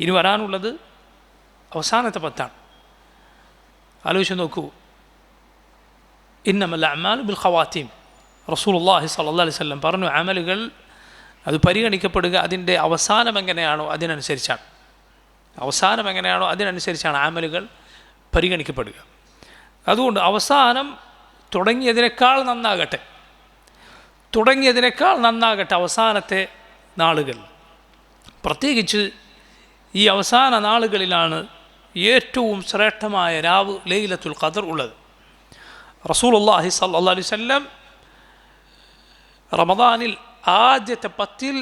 ഇനി വരാനുള്ളത് അവസാനത്തെ പത്താണ്. ആലോചിച്ച് നോക്കൂ. ഇന്നമല്ല അമാലു ബിൽ ഖവാത്തീം. റസൂലുള്ളാഹി സ്വല്ലല്ലാഹി അലൈഹി വസല്ലം പറഞ്ഞു അമലുകൾ അത് പരിഗണിക്കപ്പെടുക അതിന്റെ അവസാനം എങ്ങനെയാണോ അതിനനുസരിച്ചാണ്. അവസാനം എങ്ങനെയാണോ അതിനനുസരിച്ചാണ് ആമലുകൾ പരിഗണിക്കപ്പെടുക. അതുകൊണ്ട് അവസാനം തുടങ്ങിയതിനേക്കാൾ നന്നാകട്ടെ. തുടങ്ങിയതിനേക്കാൾ നന്നാകട്ടെ അവസാനത്തെ നാളുകൾ. പ്രത്യേകിച്ച് ഈ അവസാന നാളുകളിലാണ് ഏറ്റവും ശ്രേഷ്ഠമായ രാവ് ലൈലത്തുൽ ഖദർ ഉള്ളത്. റസൂലുള്ളാഹി സല്ലാ അലൈഹി വസല്ലം റമദാനിൽ ആദ്യത്തെ പത്തിൽ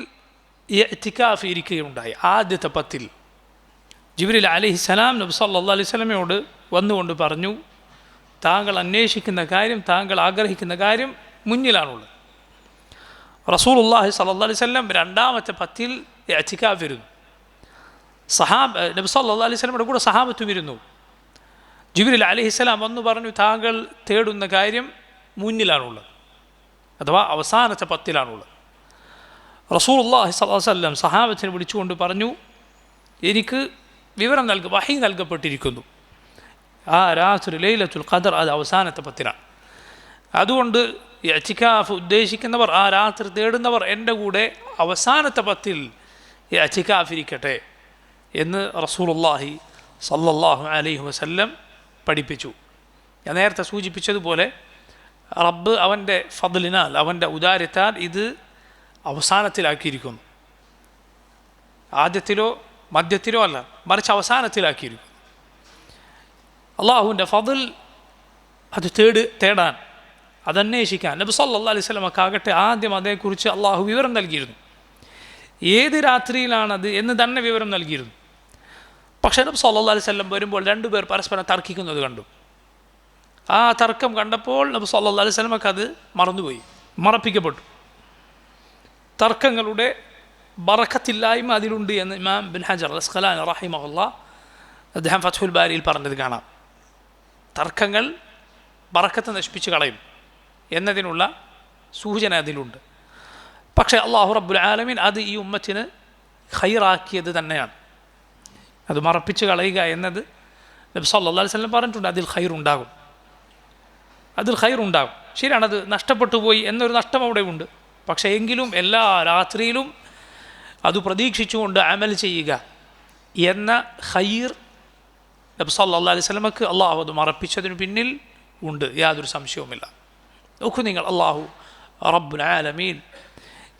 എത്തിക്കാഫ് ഇരിക്കുകയുണ്ടായി. ആദ്യത്തെ പത്തിൽ. ജിബ്രീൽ സലാം നബി സല്ലല്ലാഹു അലൈഹി സ്വലമയോട് വന്നുകൊണ്ട് പറഞ്ഞു താങ്കൾ അന്വേഷിക്കുന്ന കാര്യം താങ്കൾ ആഗ്രഹിക്കുന്ന കാര്യം മുന്നിലാണുള്ളത്. റസൂലുള്ളാഹി സല്ലാ അലൈഹി വസല്ലം രണ്ടാമത്തെ പത്തിൽ ഇഅ്തികാഫ് ഇരുന്നു സഹാബ് നബി സല്ലല്ലാഹു അലൈഹി വസല്ലമയുടെ കൂടെ സഹാബത്തും ഇരുന്നു. ജിബിരിൽ അലഹിസ്സലാം വന്നു പറഞ്ഞു താങ്കൾ തേടുന്ന കാര്യം മുന്നിലാണുള്ളത് അഥവാ അവസാനത്തെ പത്തിലാണുള്ളത്. റസൂലുള്ളാഹി അള്ളാഹി വസല്ലം സഹാബത്തിനെ വിളിച്ചുകൊണ്ട് പറഞ്ഞു എനിക്ക് വിവരം നൽക വഹി നൽകപ്പെട്ടിരിക്കുന്നു. ആ രാത്രി ലൈലത്തുൽ ഖദർ അത് അവസാനത്തെ പത്തിനാണ് അതുകൊണ്ട് അച്ചിക്കാഫ് ഉദ്ദേശിക്കുന്നവർ ആ രാത്രി തേടുന്നവർ എന്റെ കൂടെ അവസാനത്തെ പത്തിൽ അച്ചിക്കാഫ് ഇരിക്കട്ടെ. എന്ന് റസൂലുള്ളാഹി സല്ലല്ലാഹു അലൈഹി വസല്ലം പഠിപ്പിച്ചു. ഞാൻ നേരത്തെ സൂചിപ്പിച്ചതുപോലെ റബ്ബ് അവന്റെ ഫതിലിനാൽ അവന്റെ ഉദാരത്താൽ ഇത് അവസാനത്തിലാക്കിയിരിക്കുന്നു. ആദ്യത്തിലോ മധ്യത്തിലോ അല്ല മറിച്ച് അവസാനത്തിലാക്കിയിരിക്കുന്നു. അള്ളാഹുവിന്റെ ഫതിൽ അത് തേട് തേടാൻ അതന്വേഷിക്കാൻ നബി സല്ലാ അലൈഹി സ്വലമക്കാകട്ടെ ആദ്യം അതേക്കുറിച്ച് അള്ളാഹു വിവരം നൽകിയിരുന്നു. ഏത് രാത്രിയിലാണത് എന്ന് തന്നെ വിവരം നൽകിയിരുന്നു. പക്ഷേ നബി സല്ലല്ലാഹു അലൈഹി സ്വല്ലം വരുമ്പോൾ രണ്ടുപേർ പരസ്പരം തർക്കിക്കുന്നത് കണ്ടു. ആ തർക്കം കണ്ടപ്പോൾ നബ് സല്ലല്ലാഹു അലൈഹി സ്വലമൊക്കെ അത് മറന്നുപോയി മറപ്പിക്കപ്പെട്ടു. തർക്കങ്ങളുടെ ബറക്കത്തില്ലായ്മ അതിലുണ്ട് എന്ന് ഇമാം ബിൻ ഹജർ അസ്ഖലാൻ റഹിമഹുല്ല അദ്ദേഹം ഫത്ഹുൽ ബാരിയിൽ പറഞ്ഞത് കാണാം. തർക്കങ്ങൾ ബറക്കത്ത് നശിപ്പിച്ച് കളയും എന്നതിനുള്ള സൂചന അതിലുണ്ട്. പക്ഷേ അള്ളാഹു റബ്ബുൽ ആലമീൻ അത് ഈ ഉമ്മത്തിന് ഖൈറാക്കിയത് തന്നെയാണ്. അത് മറപ്പിച്ച് കളയുക എന്നത് നബി സല്ലാ വസല്ലം പറഞ്ഞിട്ടുണ്ട്. അതിൽ ഖൈറുണ്ടാകും അതിൽ ഖൈറുണ്ടാകും ഉണ്ടാകും. ശരിയാണത് നഷ്ടപ്പെട്ടു പോയി എന്നൊരു നഷ്ടം അവിടെ ഉണ്ട്. പക്ഷേ എങ്കിലും എല്ലാ രാത്രിയിലും അത് പ്രതീക്ഷിച്ചുകൊണ്ട് അമൽ ചെയ്യുക എന്ന ഖൈർ നബി സല്ലാ അലൈഹി സ്വലമക്ക് അള്ളാഹു അത് മറപ്പിച്ചതിന് പിന്നിൽ ഉണ്ട്. യാതൊരു സംശയവുമില്ല. നോക്കൂ നിങ്ങൾ അള്ളാഹു റബ്ബുൽ ആലമീൻ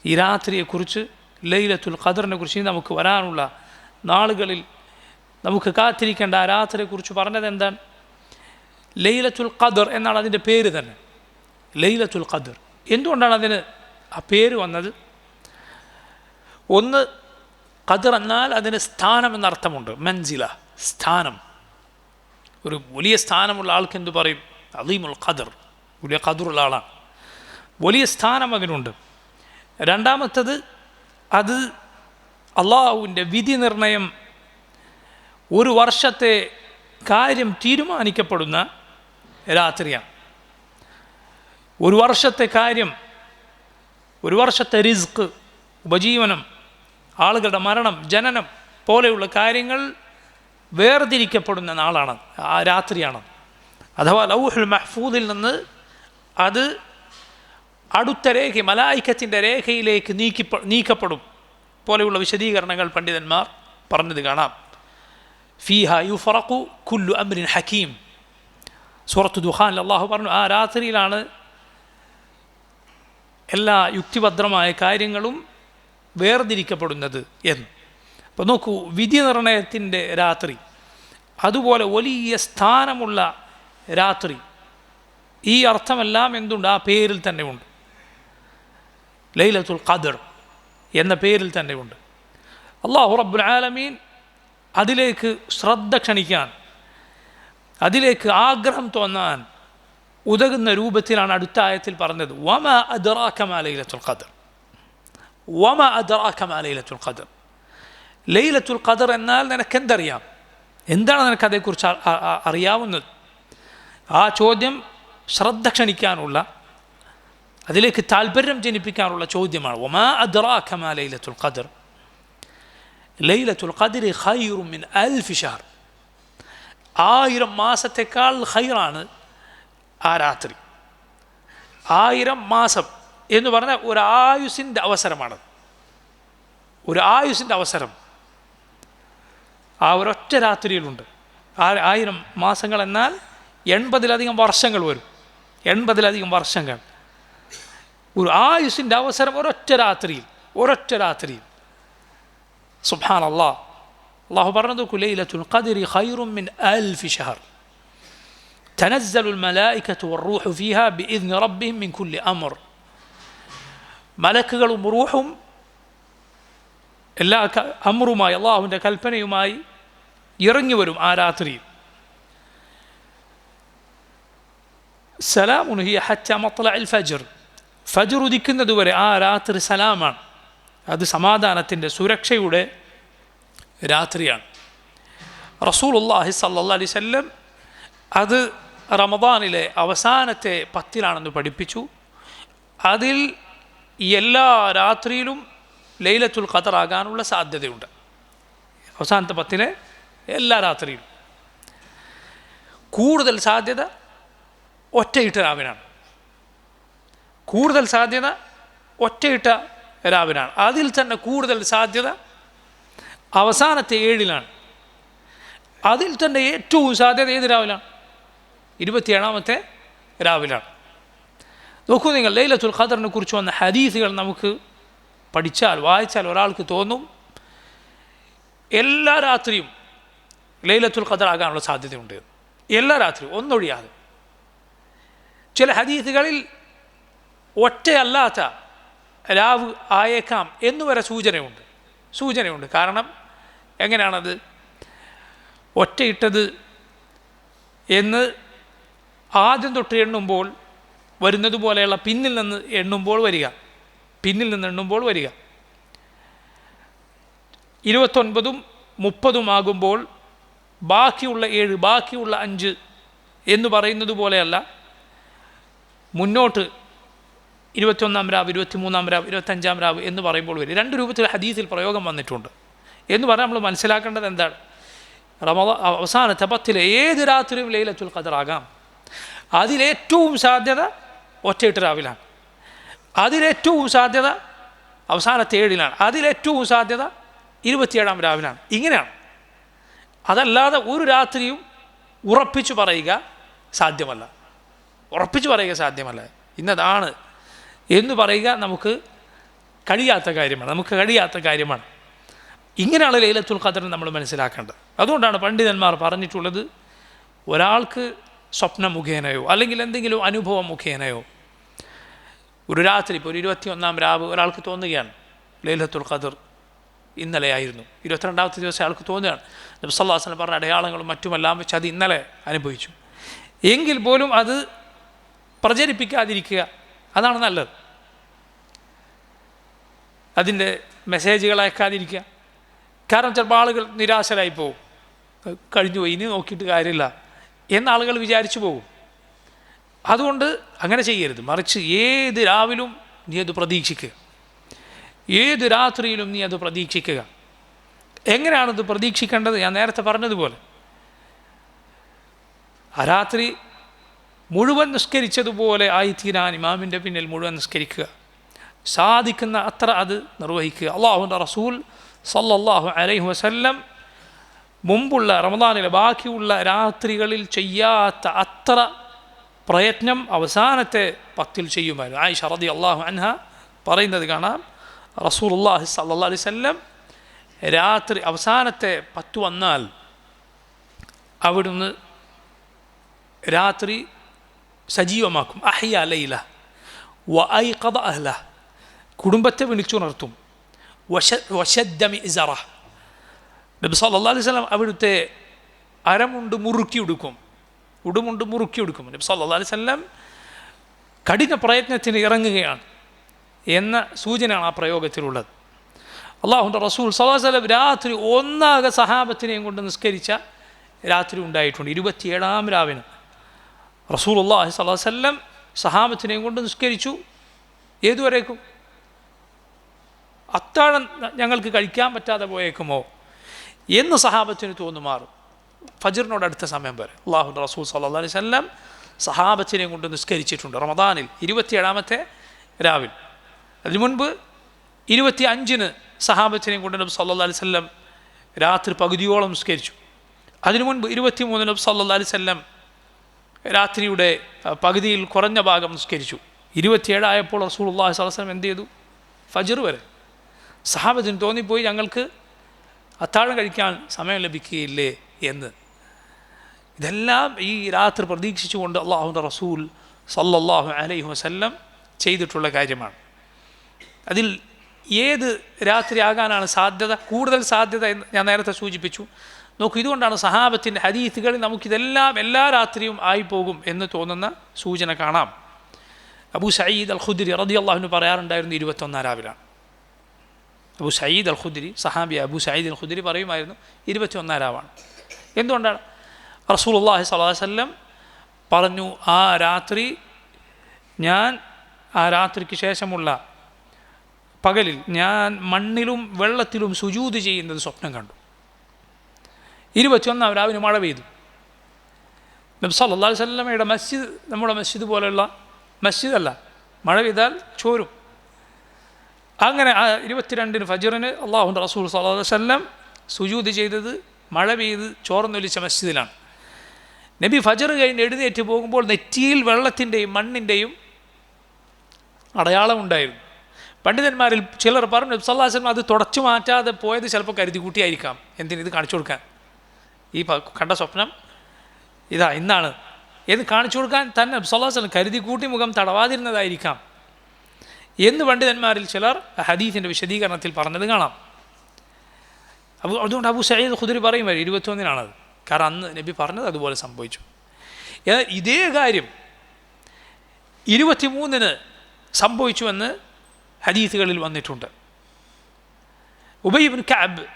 ഈ രാത്രിയെക്കുറിച്ച് ലൈലത്തുൽ ഖദറിനെ കുറിച്ച് നമുക്ക് വരാനുള്ള നാളുകളിൽ നമുക്ക് കാത്തിരിക്കേണ്ട ആ രാത്രിയെക്കുറിച്ച് പറഞ്ഞത് എന്താണ്? ലൈലത്തുൽ ഖദർ എന്നാണ് അതിന്റെ പേര് തന്നെ. ലൈലത്തുൽ ഖദർ. എന്തുകൊണ്ടാണ് അതിന് ആ പേര് വന്നത്? ഒന്ന് ഖദർ എന്നാൽ അതിന് സ്ഥാനം എന്നർത്ഥമുണ്ട്. മൻസില സ്ഥാനം. ഒരു വലിയ സ്ഥാനമുള്ള ആൾക്ക് എന്തു പറയും? അതീമുൽ ഖദർ. വലിയ ഖദറുള്ള ആളാണ്. വലിയ സ്ഥാനം അതിനുണ്ട്. രണ്ടാമത്തത് അത് അള്ളാഹുവിന്റെ വിധി നിർണയം ഒരു വർഷത്തെ കാര്യം തീരുമാനിക്കപ്പെടുന്ന രാത്രിയാണ്. ഒരു വർഷത്തെ കാര്യം ഒരു വർഷത്തെ റിസ്ക് ഉപജീവനം ആളുകളുടെ മരണം ജനനം പോലെയുള്ള കാര്യങ്ങൾ വേർതിരിക്കപ്പെടുന്ന നാളാണ് ആ രാത്രിയാണ്. അഥവാ ലൗഹുൽ മഹ്ഫൂദിൽ നിന്ന് അത് അടുത്ത രേഖ മലായിക്കത്തിന്റെ രേഖയിലേക്ക് നീക്കി നീക്കപ്പെടും. പോലെയുള്ള വിശദീകരണങ്ങൾ പണ്ഡിതന്മാർ പറഞ്ഞത് കാണാം. ഫീഹ യുഫറഖു കുല്ലു അമ്രിൻ ഹക്കീം സൂറത്ത് ദുഹാൻ അള്ളാഹു പറഞ്ഞു ആ രാത്രിയിലാണ് എല്ലാ യുക്തിഭദ്രമായ കാര്യങ്ങളും വേർതിരിക്കപ്പെടുന്നത് എന്ന്. അപ്പോൾ നോക്കൂ വിധി നിർണയത്തിന്റെ രാത്രി അതുപോലെ വലിയ സ്ഥാനമുള്ള രാത്രി ഈ അർത്ഥമെല്ലാം എന്തുണ്ട്? ആ പേരിൽ തന്നെ ഉണ്ട് ലൈലത്തുൽ ഖദർ എന്ന പേരിൽ തന്നെ ഉണ്ട് അള്ളാഹു റബ്ബുൽ ആലമീൻ അതിലേക്ക് ശ്രദ്ധ ക്ഷണിക്കാൻ അതിലേക്ക് ആഗ്രഹം തോന്നാൻ ഉതകുന്ന രൂപത്തിലാണ് അടുത്ത ആയത്തിൽ പറഞ്ഞത് വമ അദറാക്കമ ലൈലത്തുൽ ഖദർ. വമ അദറാക്കമ ലൈലത്തുൽ ഖദർ. ലൈലത്തുൽ ഖദർ എന്നാൽ നിനക്ക് എന്തറിയാം എന്താണ് നിനക്ക് അതേക്കുറിച്ച് അറിയാവുന്നത്? ആ ചോദ്യം ശ്രദ്ധ ക്ഷണിക്കാനുള്ള അതിലേക്ക് താല്പര്യം ജനിപ്പിക്കാനുള്ള ചോദ്യമാണ് ഒമാ അദ്റാഖമ ലൈലത്തുൽ ഖദർ? ലൈലത്തുൽ ഖദ്രി ഖൈറും മിൻ അൽഫി ഷഹർ ആയിരം മാസത്തേക്കാൾ ഹൈറാണ് ആ രാത്രി. ആയിരം മാസം എന്ന് പറഞ്ഞാൽ ഒരു ആയുസിന്റെ അവസരമാണ്. ഒരു ആയുസിന്റെ അവസരം. ആ ഒരൊറ്റ രാത്രിയിലുണ്ട്. ആ ആയിരം മാസങ്ങൾ എന്നാൽ എൺപതിലധികം വർഷങ്ങൾ വരും. എൺപതിലധികം വർഷങ്ങൾ. ഒരു ആയുസിന്റെ അവസരം ഒരൊറ്റ രാത്രിയിൽ ഒരൊറ്റ രാത്രിയിൽ. സുബാൻ അള്ളാ അള്ളാഹു പറഞ്ഞത് കുലൈലത്തുൽ ഖദിരി ഖൈറും മിൻ അൽഫി ഷഹർ تنزل الملائكة والروح فيها بإذن ربهم من كل أمر മലക്കുകളും റൂഹും എല്ലാ ക- അമ്രുമായി അള്ളാഹുവിൻ്റെ കൽപ്പനയുമായി ഇറങ്ങി വരും ആ രാത്രിയിൽ സലാമുൻ ഹിയ ഹച്ച മത്ല അൽ ഫജർ ഫജർ ഉദിക്കുന്നത് വരെ ആ രാത്രി സലാമാണ് അത് സമാധാനത്തിന്റെ സുരക്ഷയുടെ രാത്രിയാണ്. റസൂൽ അള്ളാഹി സല്ലാ അലൈഹി അത് റമദാനിലെ അവസാനത്തെ പത്തിലാണെന്ന് പഠിപ്പിച്ചു. അതിൽ എല്ലാ രാത്രിയിലും ലൈലത്തുൽ ഖദറാകാനുള്ള സാധ്യതയുണ്ട്. അവസാനത്തെ പത്തിലെ എല്ലാ രാത്രിയിലും. കൂടുതൽ സാധ്യത ഒറ്റയിട്ട രാവിനാണ് കൂടുതൽ സാധ്യത ഒറ്റയിട്ട രാവിനാണ്. അതിൽ തന്നെ കൂടുതൽ സാധ്യത അവസാനത്തെ ഏഴിലാണ്. അതിൽ തന്നെ ഏറ്റവും സാധ്യത ഏത് രാവിലാണ്? ഇരുപത്തിയേഴാമത്തെ രാവിലാണ്. നോക്കൂ നിങ്ങൾ ലൈലത്തുൽ ഖദറിനെ കുറിച്ച് വന്ന ഹദീസുകൾ നമുക്ക് പഠിച്ചാൽ വായിച്ചാൽ ഒരാൾക്ക് തോന്നും. എല്ലാ രാത്രിയും ലൈലത്തുൽ ഖദർ ആകാനുള്ള സാധ്യതയുണ്ട്. എല്ലാ രാത്രിയും ഒന്നൊഴിയാതെ. ചില ഹദീസുകളിൽ ഒറ്റയല്ലാത്ത രാവ് ആയേക്കാം എന്നുവരെ സൂചനയുണ്ട്. സൂചനയുണ്ട്. കാരണം എങ്ങനെയാണത്? ഒറ്റയിട്ടത് എന്ന് ആദ്യം തൊട്ട് എണ്ണുമ്പോൾ വരുന്നത് പോലെയുള്ള പിന്നിൽ നിന്ന് എണ്ണുമ്പോൾ വരിക. പിന്നിൽ നിന്ന് എണ്ണുമ്പോൾ വരിക. ഇരുപത്തൊൻപതും മുപ്പതുമാകുമ്പോൾ ബാക്കിയുള്ള ഏഴ് ബാക്കിയുള്ള അഞ്ച് എന്ന് പറയുന്നത് പോലെയല്ല മുന്നോട്ട് ഇരുപത്തിയൊന്നാം രാവ് ഇരുപത്തിമൂന്നാം രാവ് ഇരുപത്തഞ്ചാം രാവ് എന്ന് പറയുമ്പോൾ വരും. രണ്ട് രൂപത്തിൽ ഹദീസിൽ പ്രയോഗം വന്നിട്ടുണ്ട്. എന്ന് പറഞ്ഞാൽ നമ്മൾ മനസ്സിലാക്കേണ്ടത് എന്താണ്? റമദ അവസാനത്തെ പത്തിലെ ഏത് രാത്രിയും ലൈലത്തുൽ ഖദറാകാം അതിലേറ്റവും സാധ്യത ഒറ്റയിട്ട് രാവിലാണ്. അതിലേറ്റവും സാധ്യത അവസാനത്തെ ഏഴിലാണ്. അതിലേറ്റവും സാധ്യത ഇരുപത്തിയേഴാം രാവിലാണ്. ഇങ്ങനെയാണ്. അതല്ലാതെ ഒരു രാത്രിയും ഉറപ്പിച്ചു പറയുക സാധ്യമല്ല. ഉറപ്പിച്ചു പറയുക സാധ്യമല്ല. ഇന്നതാണ് എന്ന് പറയുക നമുക്ക് കഴിയാത്ത കാര്യമാണ്. നമുക്ക് കഴിയാത്ത കാര്യമാണ്. ഇങ്ങനെയാണ് ലൈലത്തുൽ ഖദർ നമ്മൾ മനസ്സിലാക്കേണ്ടത്. അതുകൊണ്ടാണ് പണ്ഡിതന്മാർ പറഞ്ഞിട്ടുള്ളത് ഒരാൾക്ക് സ്വപ്ന മുഖേനയോ അല്ലെങ്കിൽ എന്തെങ്കിലും അനുഭവം മുഖേനയോ. ഒരു രാത്രി ഇപ്പോൾ ഒരു ഇരുപത്തിയൊന്നാം രാവ് ഒരാൾക്ക് തോന്നുകയാണ് ലൈലത്തുൽ ഖദർ ഇന്നലെയായിരുന്നു ഇരുപത്തിരണ്ടാമത്തെ ദിവസം അയാൾക്ക് തോന്നുകയാണ്. നബ്സല്ലാസ്ലം പറഞ്ഞ അടയാളങ്ങളും മറ്റുമെല്ലാം വെച്ച് അത് ഇന്നലെ അനുഭവിച്ചു. എങ്കിൽ പോലും അത് പ്രചരിപ്പിക്കാതിരിക്കുക അതാണ് നല്ലത്. അതിന്റെ മെസ്സേജുകൾ അയക്കാതിരിക്കുക. കാരണം ചിലപ്പോൾ ആളുകൾ നിരാശരായി പോകും. കഴിഞ്ഞു പോയി ഇനി നോക്കിയിട്ട് കാര്യമില്ല എന്ന് ആളുകൾ വിചാരിച്ചു പോകും. അതുകൊണ്ട് അങ്ങനെ ചെയ്യരുത്. മറിച്ച് ഏത് രാവിലും നീ അത് പ്രതീക്ഷിക്കുക. ഏത് രാത്രിയിലും നീ അത് പ്രതീക്ഷിക്കുക. എങ്ങനെയാണത് പ്രതീക്ഷിക്കേണ്ടത്? ഞാൻ നേരത്തെ പറഞ്ഞതുപോലെ. ആ രാത്രി മുഴുവൻ നിസ്കരിച്ചതുപോലെ ആയിത്തീരാൻ ഇമാമിന്റെ പിന്നിൽ മുഴുവൻ നിസ്കരിക്കുക. സാധിക്കുന്ന അത്ര അത് നിർവഹിക്കുക. അള്ളാഹുന്റെ റസൂൽ സല്ലല്ലാഹു അലൈഹി വസല്ലം മുമ്പുള്ള റമദാനിലെ ബാക്കിയുള്ള രാത്രികളിൽ ചെയ്യാത്ത അത്ര പ്രയത്നം അവസാനത്തെ പത്തിൽ ചെയ്യുമായിരുന്നു. ആയിഷ റതി അള്ളാഹു അൻഹ പറയുന്നത് കാണാം. റസൂൽ അള്ളാഹി സല്ലാ അലൈഹി വല്ലം രാത്രി അവസാനത്തെ പത്ത് വന്നാൽ അവിടുന്ന് രാത്രി സജീവമാക്കും. അഹ്യ ലൈല. വ ഐ കഥ അഹ്ല. കുടുംബത്തെ വിളിച്ചുണർത്തും. വശ വശദ്ദമി ഇസറ നബി സല്ലല്ലാഹു അലൈഹി സ്വലം അവിടുത്തെ അരമുണ്ട് മുറുക്കി ഉടുക്കും ഉടുമുണ്ട് മുറുക്കി ഉടുക്കും നബി സല്ലല്ലാഹു അലൈഹി വസല്ലം കഠിന പ്രയത്നത്തിന് ഇറങ്ങുകയാണ് എന്ന സൂചനയാണ് ആ പ്രയോഗത്തിലുള്ളത്. അള്ളാഹുന്റെ റസൂൽ സ്വലം വസല്ലം രാത്രി ഒന്നാകെ സഹാബത്തിനെയും കൊണ്ട് നിസ്കരിച്ച രാത്രി ഉണ്ടായിട്ടുണ്ട്. ഇരുപത്തിയേഴാം രാവിന് റസൂൽ അള്ളാഹി സാഹുസല്ലം സഹാബത്തിനെയും കൊണ്ട് നിസ്കരിച്ചു. ഏതുവരേക്കും? അത്താഴം ഞങ്ങൾക്ക് കഴിക്കാൻ പറ്റാതെ പോയേക്കുമോ? എന്ന് സഹാബത്തിന് തോന്നുമാറും. ഫജറിനോട് അടുത്ത സമയം വരെ. അള്ളാഹു റസൂൽ സല്ലാ അലൈഹി സ്വല്ലം സഹാബത്തിനെ കൊണ്ട് നിസ്കരിച്ചിട്ടുണ്ട്. റമദാനിൽ ഇരുപത്തിയേഴാമത്തെ രാവിൽ. അതിനു മുൻപ് ഇരുപത്തി അഞ്ചിന് സഹാബത്തിനെയും കൊണ്ട് നബ് സല്ലാ അലൈഹി സ്വല്ലം രാത്രി പകുതിയോളം നിസ്കരിച്ചു. അതിനു മുൻപ് ഇരുപത്തി മൂന്നിന് നബ് സല്ലാ അലൈഹി സ്വല്ലം രാത്രിയുടെ പകുതിയിൽ കുറഞ്ഞ ഭാഗം നിസ്കരിച്ചു. ഇരുപത്തിയേഴായപ്പോൾ റസൂൾ അള്ളാഹി സ്വലം എന്ത് ചെയ്തു? ഫജർ വരെ. സഹാബത്തിന് തോന്നിപ്പോയി ഞങ്ങൾക്ക് അത്താഴം കഴിക്കാൻ സമയം ലഭിക്കുകയില്ലേ എന്ന്. ഇതെല്ലാം ഈ രാത്രി പ്രതീക്ഷിച്ചുകൊണ്ട് അള്ളാഹുന്റെ റസൂൽ സല്ലല്ലാഹു അലൈഹി വസല്ലം ചെയ്തിട്ടുള്ള കാര്യമാണ്. അതിൽ ഏത് രാത്രി ആകാനാണ് സാധ്യത? കൂടുതൽ സാധ്യത എന്ന് ഞാൻ നേരത്തെ സൂചിപ്പിച്ചു. നോക്കൂ ഇതുകൊണ്ടാണ് സഹാബത്തിന്റെ ഹദീത്തുകളിൽ നമുക്കിതെല്ലാം എല്ലാ രാത്രിയും ആയിപ്പോകും എന്ന് തോന്നുന്ന സൂചന കാണാം. അബു സയ്യിദ് അൽ ഖുദ്രി റതി അള്ളാഹുവിന് പറയാറുണ്ടായിരുന്നു ഇരുപത്തൊന്നാം രാവിലാണ് അബു സയ്യിദ് അൽ ഖുദ്രി സഹാബി അബു സയ്യിദ് അൽ ഖുദ്രി പറയുമായിരുന്നു ഇരുപത്തിയൊന്നാം രാവാണ് എന്തുകൊണ്ടാണ്? റസൂൽ അള്ളാഹി സ്വലാ വല്ലം പറഞ്ഞു ആ രാത്രി ഞാൻ ആ രാത്രിക്ക് ശേഷമുള്ള പകലിൽ ഞാൻ മണ്ണിലും വെള്ളത്തിലും സുജൂത് ചെയ്യുന്നത് സ്വപ്നം കണ്ടു. ഇരുപത്തിയൊന്നാം രാവിലെ മഴ പെയ്തു. നബി സല്ലല്ലാഹു അലൈഹി വസല്ലമയുടെ മസ്ജിദ് നമ്മുടെ മസ്ജിദ് പോലെയുള്ള മസ്ജിദല്ല. മഴ പെയ്താൽ ചോരും. അങ്ങനെ ആ ഇരുപത്തിരണ്ടിന് ഫജറിന് അള്ളാഹുന്റെ റസൂൽ അലൈഹി വസല്ലം സുജൂത് ചെയ്തത് മഴ പെയ്ത് ചോർന്നൊലിച്ച മസ്ജിദിലാണ്. നബി ഫജർ കഴിഞ്ഞ് എഴുന്നേറ്റ് പോകുമ്പോൾ നെറ്റിയിൽ വെള്ളത്തിന്റെയും മണ്ണിന്റെയും അടയാളമുണ്ടായിരുന്നു പണ്ഡിതന്മാരിൽ ചിലർ പറഞ്ഞു വസല്ലം അത് തുടച്ചു മാറ്റാതെ പോയത് ചിലപ്പോൾ കരുതി കൂട്ടിയായിരിക്കാം എന്തിനു? ഇത് കാണിച്ചു കൊടുക്കാൻ. ഈ കണ്ട സ്വപ്നം ഇതാ ഇന്നാണ്. എന്ന് കാണിച്ചു കൊടുക്കാൻ തന്നെ വസല്ലം കരുതി കൂട്ടി മുഖം തടവാതിരുന്നതായിരിക്കാം. എന്ന് പണ്ഡിതന്മാരിൽ ചിലർ ഹദീസിന്റെ വിശദീകരണത്തിൽ പറഞ്ഞത് കാണാം. അബു അതുകൊണ്ട് അബു സയ്യിദ് ഖുദരി പറയും വരും ഇരുപത്തൊന്നിനാണത്. കാരണം അന്ന് നബി പറഞ്ഞത് അതുപോലെ സംഭവിച്ചു. ഇതേ കാര്യം ഇരുപത്തിമൂന്നിന് സംഭവിച്ചുവെന്ന് ഹദീസുകളിൽ വന്നിട്ടുണ്ട്. ഉബൈബിൻ കഅബ്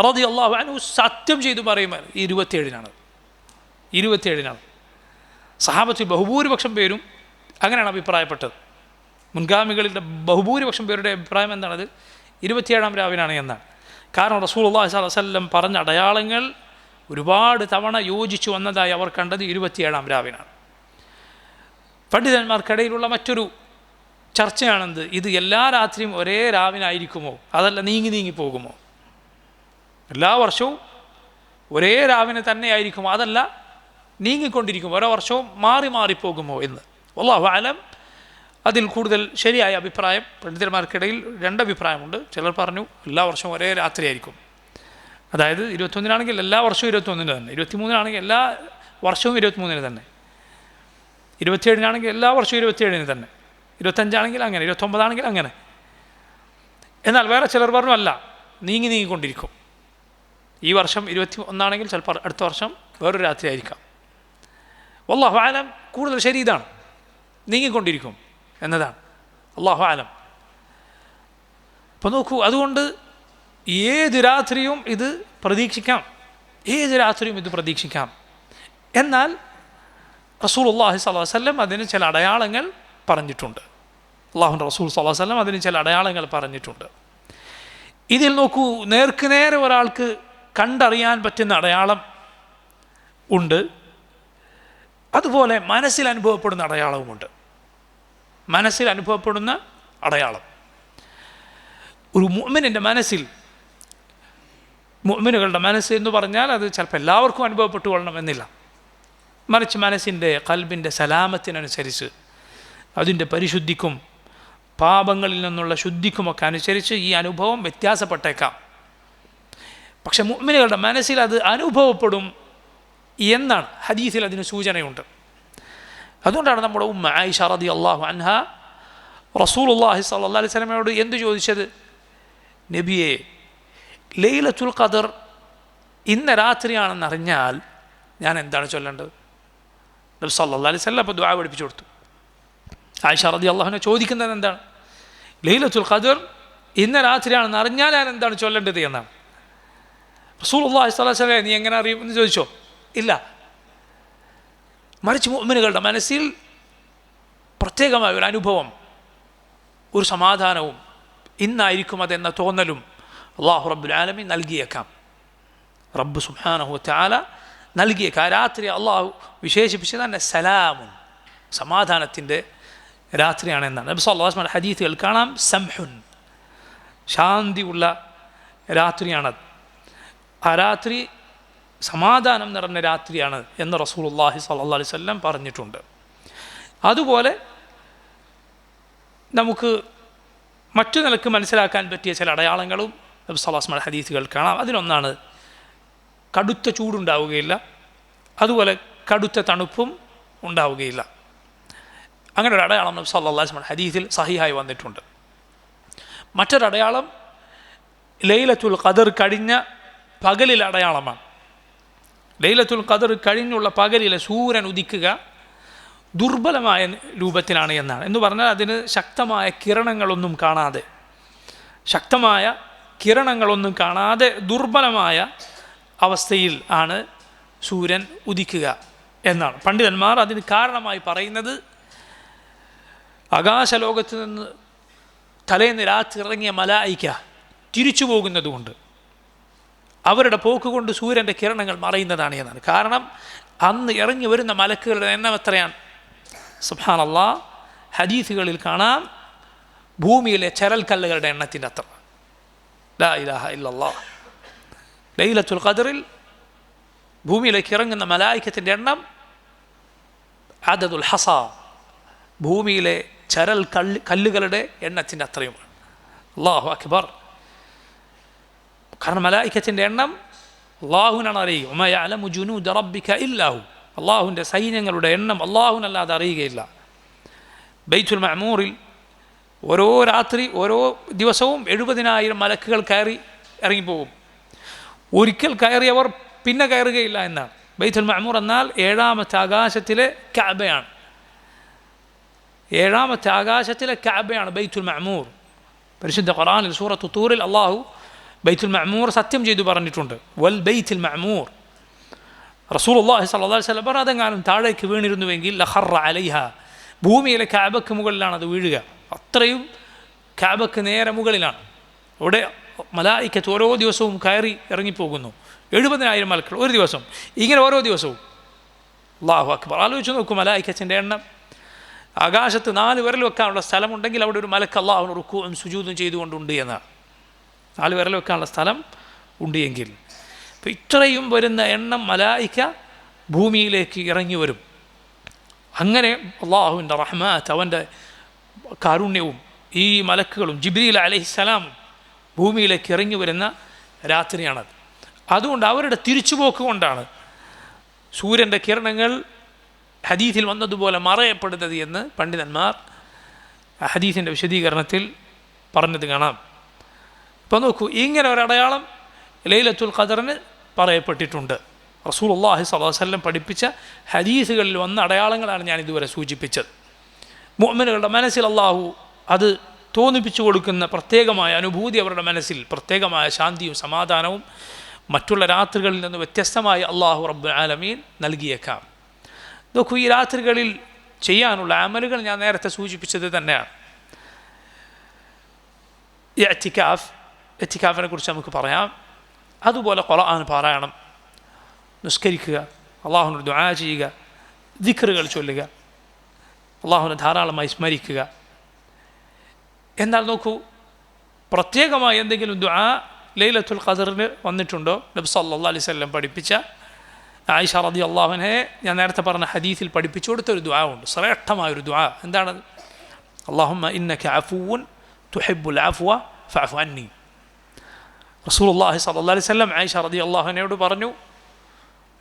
റതി അള്ളാഹു അനു സത്യം ചെയ്തു പറയുമ്പോൾ ഇരുപത്തിയേഴിനാണ്. ഇരുപത്തിയേഴിനാണ്. സഹാബത്തിൽ ബഹുഭൂരിപക്ഷം പേരും അങ്ങനെയാണ് അഭിപ്രായപ്പെട്ടത്. മുൻഗാമികളുടെ ബഹുഭൂരിപക്ഷം പേരുടെ അഭിപ്രായം എന്താണത്? ഇരുപത്തിയേഴാം രാവിലാണ് എന്നാണ്. കാരണം റസൂൽ അള്ളാഹി സ്വലം പറഞ്ഞ അടയാളങ്ങൾ ഒരുപാട് തവണ യോജിച്ചു വന്നതായി അവർ കണ്ടത് ഇരുപത്തിയേഴാം രാവിനാണ്. പണ്ഡിതന്മാർക്കിടയിലുള്ള മറ്റൊരു ചർച്ചയാണെന്ത്? ഇത് എല്ലാ രാത്രിയും ഒരേ രാവിനായിരിക്കുമോ? അതല്ല നീങ്ങി നീങ്ങി പോകുമോ? എല്ലാ വർഷവും ഒരേ രാവിനെ തന്നെയായിരിക്കും അതല്ല നീങ്ങിക്കൊണ്ടിരിക്കും. ഓരോ വർഷവും മാറി മാറിപ്പോകുമോ എന്ന്. അള്ളാഹു ആലം അതിൽ കൂടുതൽ ശരിയായ അഭിപ്രായം പണ്ഡിതന്മാർക്കിടയിൽ രണ്ടഭിപ്രായമുണ്ട് ചിലർ പറഞ്ഞു എല്ലാ വർഷവും ഒരേ രാത്രിയായിരിക്കും അതായത് ഇരുപത്തൊന്നിനാണെങ്കിൽ എല്ലാ വർഷവും ഇരുപത്തൊന്നിന് തന്നെ. ഇരുപത്തിമൂന്നിനാണെങ്കിൽ എല്ലാ വർഷവും ഇരുപത്തിമൂന്നിന് തന്നെ. ഇരുപത്തിയേഴിനാണെങ്കിൽ എല്ലാ വർഷവും ഇരുപത്തിയേഴിന് തന്നെ. ഇരുപത്തഞ്ചാണെങ്കിൽ അങ്ങനെ ഇരുപത്തൊമ്പതാണെങ്കിൽ അങ്ങനെ. എന്നാൽ വേറെ ചിലർ പറഞ്ഞു അല്ല നീങ്ങി നീങ്ങിക്കൊണ്ടിരിക്കും. ഈ വർഷം ഇരുപത്തി ഒന്നാണെങ്കിൽ ചിലപ്പോൾ അടുത്ത വർഷം വേറൊരു രാത്രി ആയിരിക്കാം വല്ലാഹു ആലം കൂടുതൽ ശരി ഇതാണ് നീങ്ങിക്കൊണ്ടിരിക്കും എന്നതാണ്. അള്ളാഹു ആലം അപ്പോൾ നോക്കൂ അതുകൊണ്ട് ഏത് രാത്രിയും ഇത് പ്രതീക്ഷിക്കാം. ഏത് രാത്രിയും ഇത് പ്രതീക്ഷിക്കാം. എന്നാൽ റസൂൽ അള്ളാഹി വസ്ലം അതിന് ചില അടയാളങ്ങൾ പറഞ്ഞിട്ടുണ്ട്. അള്ളാഹുന്റെ റസൂൽ വസ്ലം അതിന് ചില അടയാളങ്ങൾ പറഞ്ഞിട്ടുണ്ട്. ഇതിൽ നോക്കൂ നേർക്ക് നേരെ ഒരാൾക്ക് കണ്ടറിയാൻ പറ്റുന്ന അടയാളം ഉണ്ട്. അതുപോലെ മനസ്സിൽ അനുഭവപ്പെടുന്ന അടയാളവുമുണ്ട്. മനസ്സിൽ അനുഭവപ്പെടുന്ന അടയാളം. ഒരു മുഅ്മിനിന്റെ മനസ്സിൽ മുഅ്മിനുകളുടെ മനസ്സ് എന്ന് പറഞ്ഞാൽ അത് ചിലപ്പോൾ എല്ലാവർക്കും അനുഭവപ്പെട്ടു കൊള്ളണമെന്നില്ല മറിച്ച് മനസ്സിന്റെ കൽബിന്റെ സലാമത്തിനനുസരിച്ച് അതിന്റെ പരിശുദ്ധിക്കും പാപങ്ങളിൽ നിന്നുള്ള ശുദ്ധിക്കുമൊക്കെ അനുസരിച്ച് ഈ അനുഭവം വ്യത്യാസപ്പെട്ടേക്കാം. പക്ഷെ മുഅ്മിനുകളുടെ മനസ്സിൽ അത് അനുഭവപ്പെടും എന്നാണ് ഹദീസിൽ അതിന് സൂചനയുണ്ട്. അതുകൊണ്ടാണ് നമ്മുടെ ഉമ്മ ആയിഷ റതി അള്ളാഹു അൻഹ റസൂൽ അള്ളാഹി സല്ലാ അലൈഹി സ്വലമയോട് എന്ത് ചോദിച്ചത്? നബിയെ ലൈലത്തുൽ ഖദർ ഇന്ന രാത്രിയാണെന്നറിഞ്ഞാൽ ഞാൻ എന്താണ് ചൊല്ലേണ്ടത്? നബി സല്ലാ അലൈഹി സ്വലം അപ്പോൾ ദ്വാ പഠിപ്പിച്ചു കൊടുത്തു. ആയിഷ റതി അള്ളാഹുനെ ചോദിക്കുന്നത് എന്താണ്? ലൈലത്തുൽ ഖദർ ഇന്ന രാത്രിയാണെന്ന് അറിഞ്ഞാൽ ഞാൻ എന്താണ് ചൊല്ലേണ്ടത് എന്നാണ്. റസൂൽ സ്വല്ലല്ലാഹി അലൈഹി വസല്ലം നീ എങ്ങനെ അറിയും എന്ന് ചോദിച്ചോ? ഇല്ല. മറിച്ച് മുഅ്മിനുകളുടെ മനസ്സിൽ പ്രത്യേകമായ ഒരു അനുഭവം ഒരു സമാധാനവും ഇന്നായിരിക്കും അതെന്ന തോന്നലും അള്ളാഹു റബ്ബുൽ ആലമി നൽകിയേക്കാം. റബ്ബ് സുബ്ഹാനഹു താല നൽകിയേക്കാം. ആ രാത്രി അള്ളാഹു വിശേഷിപ്പിച്ചത് തന്നെ സലാമും സമാധാനത്തിന്റെ രാത്രിയാണ് എന്നാണ്. നബി സല്ലാസ്മാൻ ഹദീത്തുകൾ കാണാം സംഹുൻ ശാന്തിയുള്ള രാത്രിയാണത് ആ രാത്രി സമാധാനം നിറഞ്ഞ രാത്രിയാണ് എന്ന് റസൂലുള്ളാഹി സ്വല്ലല്ലാഹി അലൈഹി വസല്ലം പറഞ്ഞിട്ടുണ്ട്. അതുപോലെ നമുക്ക് മറ്റു നിലയ്ക്ക് മനസ്സിലാക്കാൻ പറ്റിയ ചില അടയാളങ്ങളും നബി സല്ലാസ്മാൻ ഹദീസുകൾ കാണാം. അതിനൊന്നാണ് കടുത്ത ചൂടുണ്ടാവുകയില്ല. അതുപോലെ കടുത്ത തണുപ്പും ഉണ്ടാവുകയില്ല. അങ്ങനെ ഒരു അടയാളം നബി സല്ലാസ്മാൻ ഹദീസിൽ സഹിയായി വന്നിട്ടുണ്ട്. മറ്റൊരടയാളം ലൈലത്തുൽ ഖദർ കഴിഞ്ഞ പകലിൽ അടയാളമാണ്. ലൈലത്തുൽ ഖദർ കഴിഞ്ഞുള്ള പകലിലെ സൂര്യൻ ഉദിക്കുക ദുർബലമായ രൂപത്തിലാണ് എന്നാണ്. എന്ന് പറഞ്ഞാൽ അതിന് ശക്തമായ കിരണങ്ങളൊന്നും കാണാതെ ശക്തമായ കിരണങ്ങളൊന്നും കാണാതെ ദുർബലമായ അവസ്ഥയിൽ ആണ് സൂര്യൻ ഉദിക്കുക എന്നാണ്. പണ്ഡിതന്മാർ അതിന് കാരണമായി പറയുന്നത് ആകാശലോകത്ത് നിന്ന് തലേന്ന് രാത്രി ഇറങ്ങിയ മലായിക്ക തിരിച്ചു പോകുന്നതുകൊണ്ട്. അവരുടെ പോക്ക് കൊണ്ട് സൂര്യന്റെ കിരണങ്ങൾ മറയുന്നതാണ് എന്നാണ്. കാരണം അന്ന് ഇറങ്ങി വരുന്ന മലക്കുകളുടെ എണ്ണം എത്രയാണ്? സുഹാനല്ല ഹദീസുകളിൽ കാണാം ഭൂമിയിലെ ചരൽക്കല്ലുകളുടെ എണ്ണത്തിന്റെ അത്ര. ഇലാഹ ലൈലത്തുൽ ഖദറിൽ ഭൂമിയിലേക്ക് ഇറങ്ങുന്ന മലായിക്കത്തിന്റെ എണ്ണം അദദുൽ ഹസ ഭൂമിയിലെ ചരൽ കല്ല് കല്ലുകളുടെ എണ്ണത്തിന്റെ അത്രയുമാണ്. അള്ളാഹു അക്ബർ. കാരണം മലായിക്കത്തിന്റെ എണ്ണം അള്ളാഹുവിനാണ് അറിയുക. ഉമയാലമു ജുനൂദ ദറബിക്ക ഇല്ലാഹു അള്ളാഹുവിന്റെ സൈന്യങ്ങളുടെ എണ്ണം അള്ളാഹുവിനല്ലാതെ അറിയുകയില്ല. ബൈത്തുൽ മഹമൂറിൽ ഓരോ രാത്രി ഓരോ ദിവസവും എഴുപതിനായിരം മലക്കുകൾ കയറി ഇറങ്ങിപ്പോകും. ഒരിക്കൽ കയറിയവർ പിന്നെ കയറുകയില്ല എന്നാണ്. ബൈത്തുൽ മഹമൂർ എന്നാൽ ഏഴാമത്തെ ആകാശത്തിലെ കാബയാണ്. ഏഴാമത്തെ ആകാശത്തിലെ കാബയാണ് ബൈത്തുൽ മഹമൂർ പരിശുദ്ധ ഖുറാനിൽ സൂറത്ത് തൂറിൽ അള്ളാഹു ബൈത്തുൽ മഅമൂർ സത്യം ചെയ്തു പറഞ്ഞിട്ടുണ്ട്. വൽ ബൈത്തുൽ മഅമൂർ. റസൂൽ അള്ളാഹി സല്ലല്ലാഹു അലൈഹി വസല്ലം അതെങ്ങാനും താഴേക്ക് വീണിരുന്നുവെങ്കിൽ ലഹറ അലൈഹ. ഭൂമിയിലെ കാബക്ക് മുകളിലാണ് അത് വീഴുക. അത്രയും കാബക്ക് നേരെ മുകളിലാണ്. അവിടെ മലായിക്കത്ത് ഓരോ ദിവസവും കയറി ഇറങ്ങിപ്പോകുന്നു. എഴുപതിനായിരം മലക്കൾ ഒരു ദിവസം. ഇങ്ങനെ ഓരോ ദിവസവും. അള്ളാഹു അക്ബർ. ആലോചിച്ച് നോക്കും മലായിക്കത്തിന്റെ എണ്ണം. ആകാശത്ത് നാല് വിരൽ വെക്കാനുള്ള സ്ഥലമുണ്ടെങ്കിൽ അവിടെ ഒരു മലക്ക് അള്ളാഹുന് സുജൂതും ചെയ്തുകൊണ്ടുണ്ട് എന്നാണ്. നാല് വിരൽ വെക്കാനുള്ള സ്ഥലം ഉണ്ട് എങ്കിൽ ഇത്രയും വരുന്ന എണ്ണം മലായിക്ക ഭൂമിയിലേക്ക് ഇറങ്ങി വരും. അങ്ങനെ അള്ളാഹുവിന്റെ റഹ്മാത്ത് അവന്റെ കാരുണ്യവും ഈ മലക്കുകളും ജിബ്രീൽ അലഹിസ്സലാം ഭൂമിയിലേക്ക് ഇറങ്ങി വരുന്ന രാത്രിയാണത്. അതുകൊണ്ട് അവരുടെ തിരിച്ചുപോക്ക് കൊണ്ടാണ് സൂര്യന്റെ കിരണങ്ങൾ ഹദീസിൽ വന്നതുപോലെ മറയപ്പെടുന്നത് എന്ന് പണ്ഡിതന്മാർ ഹദീസിന്റെ വിശദീകരണത്തിൽ പറഞ്ഞത് കാണാം. ഇപ്പോൾ നോക്കൂ ഇങ്ങനെ ഒരടയാളം ലൈലത്തുൽ ഖദറിന് പറയപ്പെട്ടിട്ടുണ്ട്. റസൂൽ അള്ളാഹി സലഹുസല്ലം പഠിപ്പിച്ച ഹദീസുകളിൽ വന്ന അടയാളങ്ങളാണ് ഞാൻ ഇതുവരെ സൂചിപ്പിച്ചത്. മുഅ്മിനുകളുടെ മനസ്സിൽ അള്ളാഹു അത് തോന്നിപ്പിച്ചു കൊടുക്കുന്ന പ്രത്യേകമായ അനുഭൂതി അവരുടെ മനസ്സിൽ പ്രത്യേകമായ ശാന്തിയും സമാധാനവും മറ്റുള്ള രാത്രികളിൽ നിന്ന് വ്യത്യസ്തമായി അള്ളാഹു റബ്ബുൽ ആലമീൻ നൽകിയേക്കാം. നോക്കൂ ഈ രാത്രികളിൽ ചെയ്യാനുള്ള അമലുകൾ ഞാൻ നേരത്തെ സൂചിപ്പിച്ചത് തന്നെയാണ്. എത്തിക്കാഫ് എത്തിക്കാഫിനെ കുറിച്ച് നമുക്ക് പറയാം അതുപോലെ ഖുർആൻ പാരായണം നിസ്കരിക്കുക അള്ളാഹുവിനോട് ദുആ ചെയ്യുക ദിക്റുകൾ ചൊല്ലുക അള്ളാഹുവിനെ ധാരാളമായി സ്മരിക്കുക എന്നാൽ നോക്കൂ പ്രത്യേകമായി എന്തെങ്കിലും ദുആ ലൈലത്തുൽ ഖദറിന് വന്നിട്ടുണ്ടോ നബി സല്ലല്ലാഹു അലൈഹി വസല്ലം പഠിപ്പിച്ച ആയിഷ റതി അള്ളാഹുനെ ഞാൻ നേരത്തെ പറഞ്ഞ ഹദീസിൽ പഠിപ്പിച്ചു കൊടുത്ത ഒരു ദുആ ഉണ്ട് ശ്രേഷ്ഠമായ ഒരു ദുആ എന്താണത് അള്ളാഹുമ്മ ഇന്നക അഫൂൻ തുഹിബ്ബുൽ അഫ്വ ഫഅഫു അന്നി റസൂലുള്ളാഹി സ്വല്ലല്ലാഹു അലൈഹി വസല്ലം ആയിഷ റതി അള്ളാഹുനയോട് പറഞ്ഞു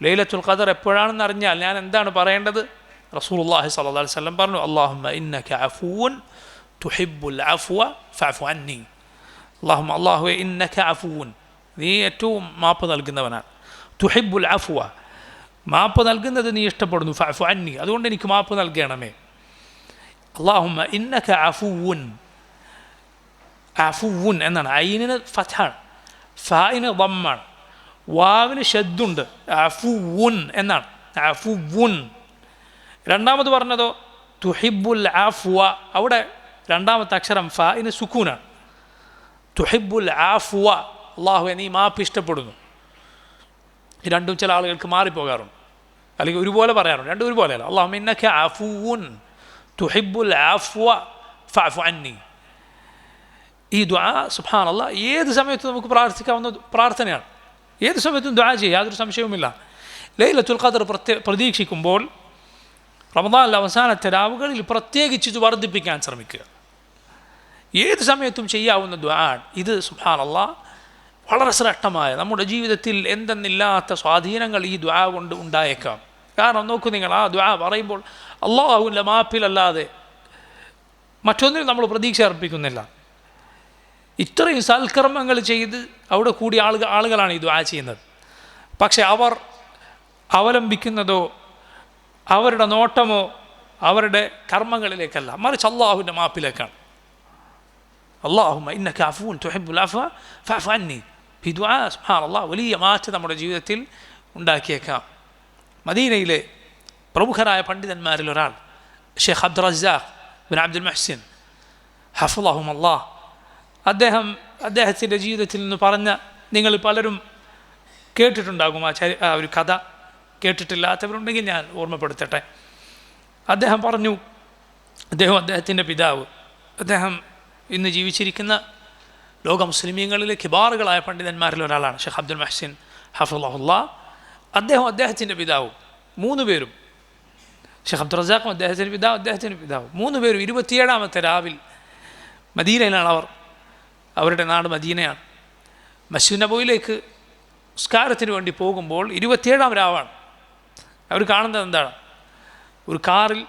ലൈലത്തുൽ ഖദർ എപ്പോഴാണെന്ന് അറിഞ്ഞാൽ ഞാൻ എന്താണ് പറയേണ്ടത്? റസൂലുള്ളാഹി സ്വല്ലല്ലാഹു അലൈഹി വസല്ലം പറഞ്ഞു അള്ളാഹുമ്മ ഇന്നക അഫൂൻ തുഹിബ്ബുൽ അഫ്വ ഫഅഫു അന്നി. അള്ളാഹുമ്മ അള്ളാഹുവെ ഇന്നക അഫൂൻ. നീ ഏറ്റവും മാപ്പ് നൽകുന്നവനാണ്. തുഹിബ്ബുൽ അഫ്വ. മാപ്പ് നൽകുന്നത് നീ ഇഷ്ടപ്പെടുന്നു ഫഅഫു അന്നി. അതുകൊണ്ട് എനിക്ക് മാപ്പ് നൽകണമേ. അള്ളാഹുമ്മ ഇന്നക അഫൂൻ. അഫുവുൻ എന്നാണ് ഐനിന് ഫഥാണ് ഫായിന് ദമ്മാണ് വാവിന് ഷദ്ദുണ്ട്. അഫുവുൻ എന്നാണ്. അഫുവുൻ രണ്ടാമത് പറഞ്ഞതോ? തുഹിബുൽ ആഫുവ അവിടെ രണ്ടാമത്തെ അക്ഷരം ഫായിന് സുക്കൂനാണ്. തുഹിബുൽ ആഫുവ അള്ളാഹു നീ മാപ്പ് ഇഷ്ടപ്പെടുന്നു. രണ്ടും ചില ആളുകൾക്ക് മാറിപ്പോകാറുണ്ട്. അല്ലെങ്കിൽ ഒരുപോലെ പറയാറുണ്ട്. രണ്ടും ഒരുപോലെയല്ല. അള്ളാഹു ഇന്നക്കെ അഫുൻ തുഹിബുൽ ആഫുവ ഫഅഫു അന്നി. ഈ ദ്വാ സുബാനല്ല ഏത് സമയത്തും നമുക്ക് പ്രാർത്ഥിക്കാവുന്ന പ്രാർത്ഥനയാണ്. ഏത് സമയത്തും ദ്വാ ചെയ്യുക യാതൊരു സംശയവുമില്ല. ലൈലത്തുൽ ഖദർ പ്രത്യേ പ്രതീക്ഷിക്കുമ്പോൾ റമദാനിലെ അവസാനത്തെ രാവുകളിൽ പ്രത്യേകിച്ച് വർദ്ധിപ്പിക്കാൻ ശ്രമിക്കുക. ഏത് സമയത്തും ചെയ്യാവുന്ന ദ്വാ ഇത് സുബാനല്ല വളരെ ശ്രേഷ്ഠമായ നമ്മുടെ ജീവിതത്തിൽ എന്തെന്നില്ലാത്ത സ്വാധീനങ്ങൾ ഈ ദ്വാ കൊണ്ട് ഉണ്ടായേക്കാം. കാരണം നോക്കൂ നിങ്ങൾ ആ ദ്വാ പറയുമ്പോൾ അള്ളാഹുവിന്റെ മാപ്പിലല്ലാതെ മറ്റൊന്നിനും നമ്മൾ പ്രതീക്ഷ അർപ്പിക്കുന്നില്ല. ഇത്രയും സൽക്കർമ്മങ്ങൾ ചെയ്ത് അവിടെ കൂടിയ ആളുകൾ ആളുകളാണ് ഈ ദ്വാ ചെയ്യുന്നത്. പക്ഷെ അവർ അവലംബിക്കുന്നതോ അവരുടെ നോട്ടമോ അവരുടെ കർമ്മങ്ങളിലേക്കല്ല. മറിച്ച് അള്ളാഹുവിന്റെ മാപ്പിലേക്കാണ്. അള്ളാഹുമ ഇന്ന അഫൂൻ തുഹിബുൽ അഫ ഫഅഫു സുബ്ഹാനല്ലാഹ് വലിയ മാറ്റം നമ്മുടെ ജീവിതത്തിൽ ഉണ്ടാക്കിയേക്കാം. മദീനയിലെ പ്രമുഖരായ പണ്ഡിതന്മാരിൽ ഒരാൾ Sheikh Abdul Razzaq bin Abdul Muhsin. ഹഫുല്ലാഹും അള്ളാഹ് അദ്ദേഹം അദ്ദേഹത്തിന്റെ ജീവിതത്തിൽ നിന്ന് പറഞ്ഞ നിങ്ങൾ പലരും കേട്ടിട്ടുണ്ടാകും ആ ചരി ആ ഒരു കഥ. കേട്ടിട്ടില്ലാത്തവരുണ്ടെങ്കിൽ ഞാൻ ഓർമ്മപ്പെടുത്തട്ടെ. അദ്ദേഹം പറഞ്ഞു അദ്ദേഹം അദ്ദേഹത്തിന്റെ പിതാവ്. അദ്ദേഹം ഇന്ന് ജീവിച്ചിരിക്കുന്ന ലോക മുസ്ലിമീങ്ങളിലെ കിബാറുകളായ പണ്ഡിതന്മാരിൽ ഒരാളാണ് ഷെയ്ഖ് അബ്ദുൽ മഹ്സിൻ ഹഫുല്ലാഹുല്ല അദ്ദേഹം അദ്ദേഹത്തിന്റെ പിതാവും. മൂന്ന് പേരും. ഷെയ്ഖ് അബ്ദുൾ റസാഖും അദ്ദേഹത്തിന്റെ പിതാവ് അദ്ദേഹത്തിന്റെ പിതാവ്. മൂന്ന് പേരും. ഇരുപത്തിയേഴാമത്തെ രാവിൽ മദീനയിലാണ് അവർ അവരുടെ നാട് മദീനയാണ്. മസ്ജിദ് നബോയിലേക്ക് സ്കാരത്തിന് വേണ്ടി പോകുമ്പോൾ ഇരുപത്തിയേഴാം രാവാണ്. അവർ കാണുന്നത് എന്താണ്? ഒരു കാറിൽ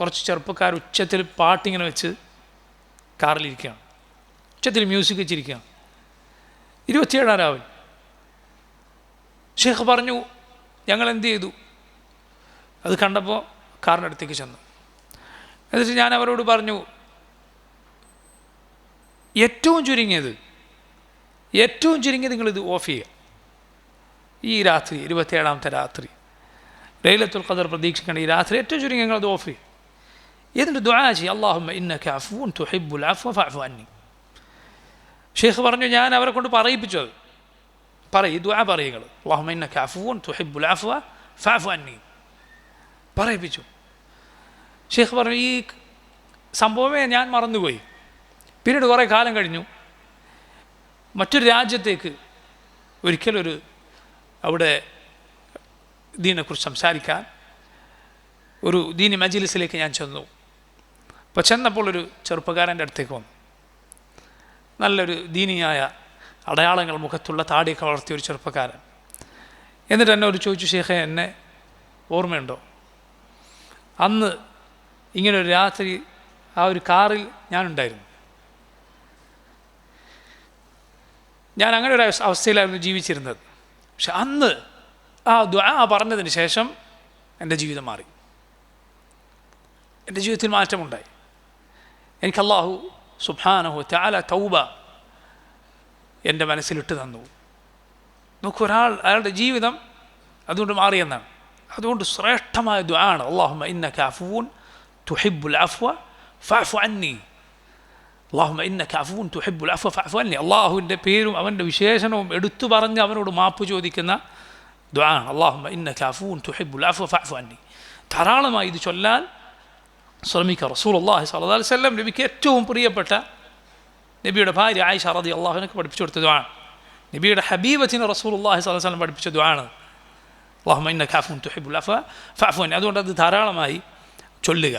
കുറച്ച് ചെറുപ്പക്കാർ ഉച്ചത്തിൽ പാട്ടിങ്ങനെ വെച്ച് കാറിലിരിക്കുകയാണ്. ഉച്ചത്തിൽ മ്യൂസിക് വെച്ചിരിക്കുകയാണ്. ഇരുപത്തിയേഴാം രാവിൽ ഷേഖ് പറഞ്ഞു ഞങ്ങൾ എന്ത് ചെയ്തു? അത് കണ്ടപ്പോൾ കാറിനടുത്തേക്ക് ചെന്നു. എന്നിട്ട് ഞാൻ അവരോട് പറഞ്ഞു ഏറ്റവും ചുരുങ്ങിയത് ഏറ്റവും ചുരുങ്ങിയത് നിങ്ങളിത് ഓഫ് ചെയ്യുക. ഈ രാത്രി ഇരുപത്തിയേഴാമത്തെ രാത്രി ലൈലത്തുൽ ഖദർ പ്രതീക്ഷിക്കേണ്ട ഈ രാത്രി ഏറ്റവും ചുരുങ്ങി നിങ്ങളത് ഓഫ് ചെയ്യുക. എന്നിട്ട് ദുആ ചെയ്യും അള്ളാഹുമ്മ ഇന്നക അഫൂൻ തുഹിബ്ബുൽ അഫ്വ ഫഅഫു അന്നി. ഷെയ്ഖ് പറഞ്ഞു ഞാൻ അവരെ കൊണ്ട് പറയിപ്പിച്ചു അത്. പറയും ദുആ പറയുകൾ അള്ളാഹുമ്മ ഇന്നക അഫൂൻ തുഹിബ്ബുൽ അഫ്വ ഫഅഫു അന്നി. പറയിപ്പിച്ചു. ഷെയ്ഖ് പറഞ്ഞു ഈ സംഭവമേ ഞാൻ മറന്നുപോയി. പിന്നീട് കുറേ കാലം കഴിഞ്ഞു. മറ്റൊരു രാജ്യത്തേക്ക് ഒരിക്കലൊരു അവിടെ ദീനെക്കുറിച്ച് സംസാരിക്കാൻ ഒരു ദീനി മജിലിസിലേക്ക് ഞാൻ ചെന്നു. അപ്പോൾ ചെന്നപ്പോൾ ഒരു ചെറുപ്പക്കാരന്റെ അടുത്തേക്ക് വന്നു. നല്ലൊരു ദീനിയായ അടയാളങ്ങൾ മുഖത്തുള്ള താടിയൊക്കെ വളർത്തിയ ഒരു ചെറുപ്പക്കാരൻ. എന്നിട്ട് എന്നെ ഒരു ചോദിച്ചു ഷേഖെ എന്നെ ഓർമ്മയുണ്ടോ? അന്ന് ഇങ്ങനെ ഒരു രാത്രി ആ ഒരു കാറിൽ ഞാനുണ്ടായിരുന്നു. ഞാൻ അങ്ങനെ ഒരു അവസ്ഥ- അവസ്ഥയിലായിരുന്നു ജീവിച്ചിരുന്നത്. പക്ഷെ അന്ന് ആ ദ്വാ പറഞ്ഞതിന് ശേഷം എന്റെ ജീവിതം മാറി. എന്റെ ജീവിതത്തിൽ മാറ്റമുണ്ടായി. എനിക്ക് അള്ളാഹു സുബാനഹു ചാല തൗബ എന്റെ മനസ്സിലിട്ട് തന്നു. നോക്കൂ ഒരാൾ അയാളുടെ ജീവിതം അതുകൊണ്ട് മാറിയെന്നാണ് അതുകൊണ്ട് ശ്രേഷ്ഠമായ ദ്വാണ് അള്ളാഹുമ ഇന്ന അഫൂൻ തുഹിബുൽ അഫ്വ ഫഅഫു അന്നി. അള്ളാഹുമ ഇന്നക അഫുൻ തുഹിബുൽ അഫ്വ ഫഅഫു അല്ലേ അള്ളാഹുവിന്റെ പേരും അവന്റെ വിശേഷണവും എടുത്തു പറഞ്ഞ് അവനോട് മാപ്പ് ചോദിക്കുന്ന ദ്വാണ് അള്ളാഹുമ ഇന്നക അഫുൻ തുഹിബുൽ അഫ്വ ഫഅഫു അന്നി. ധാരാളമായി ഇത് ചൊല്ലാൻ ശ്രമിക്കുക. റസൂൽ അള്ളാഹി സല്ലാ വസല്ലം നബിക്ക് ഏറ്റവും പ്രിയപ്പെട്ട നബിയുടെ ഭാര്യ ആയിഷ റതി അള്ളാഹുവിനൊക്കെ പഠിപ്പിച്ചു കൊടുത്ത ദ്വാണ് നബിയുടെ ഹബീബത്തിന് റസൂൽ അള്ളാഹി അലൈഹി വസല്ലം പഠിപ്പിച്ച ദ്വാണ് അള്ളാഹുമ ഇന്നക അഫുൻ തുഹിബുൽ അഫ്വ ഫഅഫു അന്നി. അതുകൊണ്ട് അത് ധാരാളമായി ചൊല്ലുക.